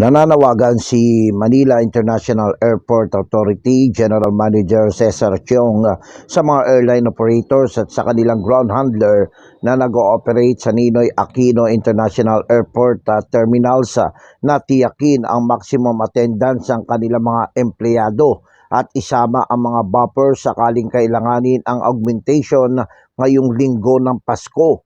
Nananawagan si Manila International Airport Authority General Manager Cesar Chiong sa mga airline operators at sa kanilang ground handler na nag-ooperate sa Ninoy Aquino International Airport terminals na tiyakin ang maximum attendance ng kanilang mga empleyado at isama ang mga buffer sakaling kailanganin ang augmentation ngayong linggo ng Pasko.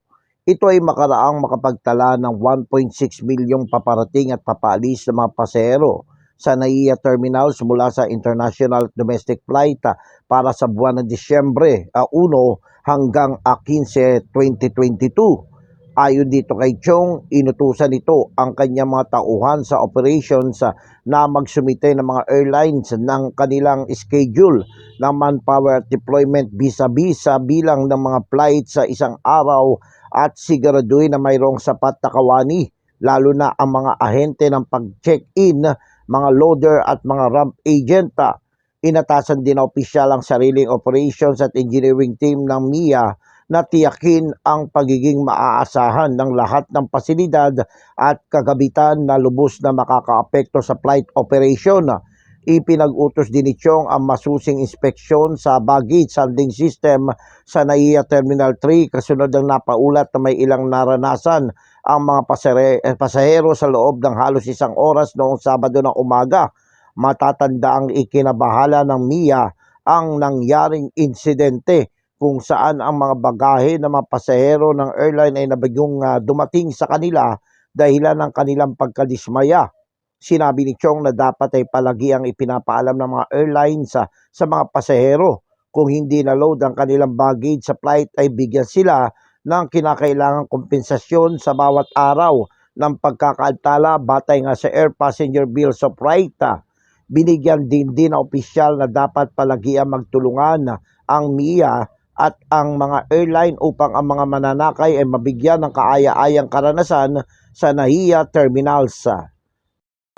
Ito ay makaraang makapagtala ng 1.6 milyong paparating at papaalis na mga pasahero sa NAIA terminals mula sa international at domestic flight ah, para sa buwan ng Disyembre ah, 1 hanggang ah, 15, 2022. Ayon dito kay Chong, inutusan nito ang kanyang mga tauhan sa operations ah, na magsumite ng mga airlines ng kanilang schedule ng manpower deployment vis-a-vis sa bilang ng mga flights sa isang araw at siguraduhin na mayroong sapat na kawani lalo na ang mga ahente ng pag-check-in, mga loader at mga ramp agent. Inatasan din na opisyal ang sariling operations at engineering team ng MIA na tiyakin ang pagiging maaasahan ng lahat ng pasilidad at kagabitan na lubos na makakaapekto sa flight operation. Ipinag-utos din ni Chong ang masusing inspeksyon sa baggage handling system sa NAIA Terminal 3 kasunod ng napaulat na may ilang naranasan ang mga pasere- eh, pasahero sa loob ng halos isang oras noong Sabado ng umaga. Matatanda ang ikinabahala ng MIA ang nangyaring insidente kung saan ang mga bagahe ng mga pasahero ng airline ay nabigong ah, dumating sa kanila dahilan ng kanilang pagkadismaya. Sinabi ni Chong na dapat ay palagi ang ipinapaalam ng mga airlines sa, sa mga pasahero. Kung hindi na load ang kanilang baggage sa flight ay bigyan sila ng kinakailangang kompensasyon sa bawat araw ng pagkakaaltala batay nga sa Air Passenger Bills of Right. ah. Binigyan din din na opisyal na dapat palagi ang magtulungan ang MIA at ang mga airline upang ang mga mananakay ay mabigyan ng kaaya-ayang karanasan sa NAIA terminals.